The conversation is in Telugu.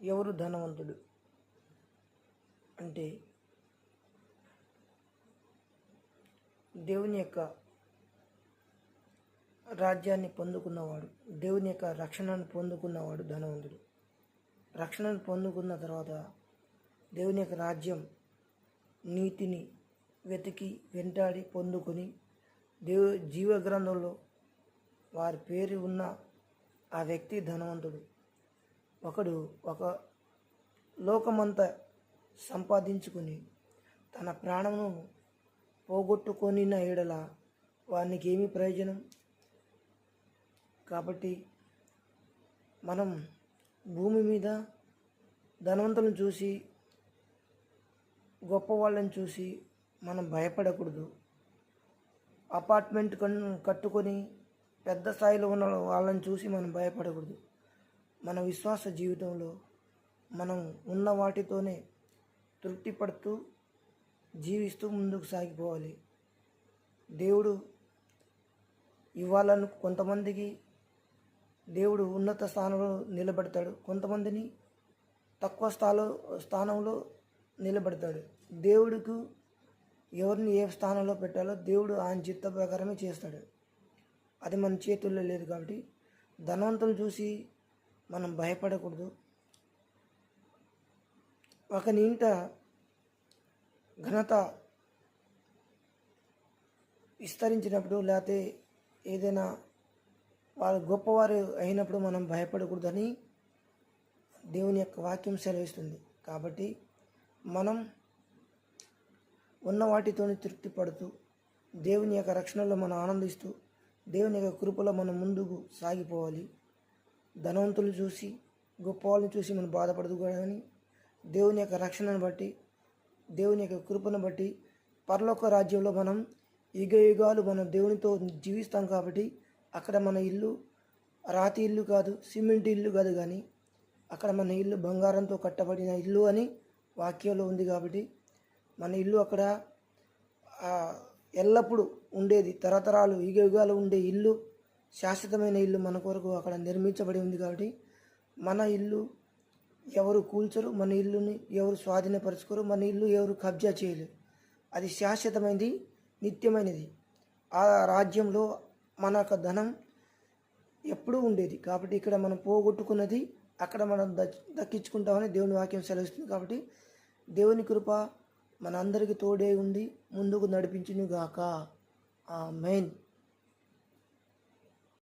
ఎవరు ధనవంతుడు? అంటే దేవుని యొక్క రాజ్యాన్ని పొందుకున్నవాడు దేవుని యొక్క రక్షణను పొందుకున్నవాడు ధనవంతుడు. రక్షణను పొందుకున్న తర్వాత దేవుని యొక్క రాజ్యం నీతిని వెతికి వెంటాడి పొందుకొని దేవు జీవ గ్రంథంలో వారి పేరు ఉన్న ఆ వ్యక్తి ధనవంతుడు. ఒకడు ఒక లోకమంతా సంపాదించుకుని తన ప్రాణమును పోగొట్టుకొనిన ఎడల వానికి ఏమి ప్రయోజనం? కాబట్టి మనం భూమి మీద ధనవంతులను చూసి గొప్ప వాళ్ళని చూసి మనం భయపడకూడదు. అపార్ట్మెంట్ కన్ కట్టుకొని పెద్ద స్థాయిలో ఉన్న వాళ్ళని చూసి మనం భయపడకూడదు. మన విశ్వాస జీవితంలో మనం ఉన్న వాటితోనే తృప్తి పడుతూ జీవిస్తూ ముందుకు సాగిపోవాలి. దేవుడు ఇవ్వాలను కొంతమందికి దేవుడు ఉన్నత స్థానంలో నిలబెడతాడు. కొంతమందిని తక్కువ స్థాలో స్థానంలో నిలబెడతాడు. దేవుడికి ఎవరిని ఏ స్థానంలో పెట్టాలో దేవుడు ఆయన చిత్త ప్రకారమే చేస్తాడు. అది మన చేతుల్లో లేదు కాబట్టి ధనవంతులు చూసి మనం భయపడకూడదు. ఒకని ఇంట ఘనత విస్తరించినప్పుడు లేకపోతే ఏదైనా వాళ్ళు గొప్పవారు అయినప్పుడు మనం భయపడకూడదని దేవుని యొక్క వాక్యం సెలవిస్తుంది. కాబట్టి మనం ఉన్న వాటితో తృప్తి పడుతూ దేవుని యొక్క రక్షణలో మనం ఆనందిస్తూ దేవుని యొక్క కృపలో మనం ముందుకు సాగిపోవాలి. ధనవంతులు చూసి గొప్పవాళ్ళని చూసి మనం బాధపడదు కానీ దేవుని యొక్క రక్షణను బట్టి దేవుని యొక్క కృపను బట్టి పరలోక రాజ్యంలో మనం యుగ యుగాలు మనం దేవునితో జీవిస్తాం కాబట్టి అక్కడ మన ఇల్లు రాతి ఇల్లు కాదు సిమెంట్ ఇల్లు కాదు కానీ అక్కడ మన ఇల్లు బంగారంతో కట్టబడిన ఇల్లు అని వాక్యంలో ఉంది కాబట్టి మన ఇల్లు అక్కడ ఎల్లప్పుడూ ఉండేది తరతరాలు యుగ యుగాలు ఉండే ఇల్లు శాశ్వతమైన ఇల్లు మన కొరకు అక్కడ నిర్మించబడి ఉంది కాబట్టి మన ఇల్లు ఎవరు కూల్చరు మన ఇల్లుని ఎవరు స్వాధీనపరచుకోరు మన ఇల్లు ఎవరు కబ్జా చేయలేరు. అది శాశ్వతమైనది నిత్యమైనది. ఆ రాజ్యంలో మన యొక్క ధనం ఎప్పుడూ ఉండేది కాబట్టి ఇక్కడ మనం పోగొట్టుకున్నది అక్కడ మనం దక్కించుకుంటామని దేవుని వాక్యం సెలవిస్తుంది కాబట్టి దేవుని కృప మన అందరికీ తోడే ఉండి ముందుకు నడిపించునుగాక. ఆ మెయిన్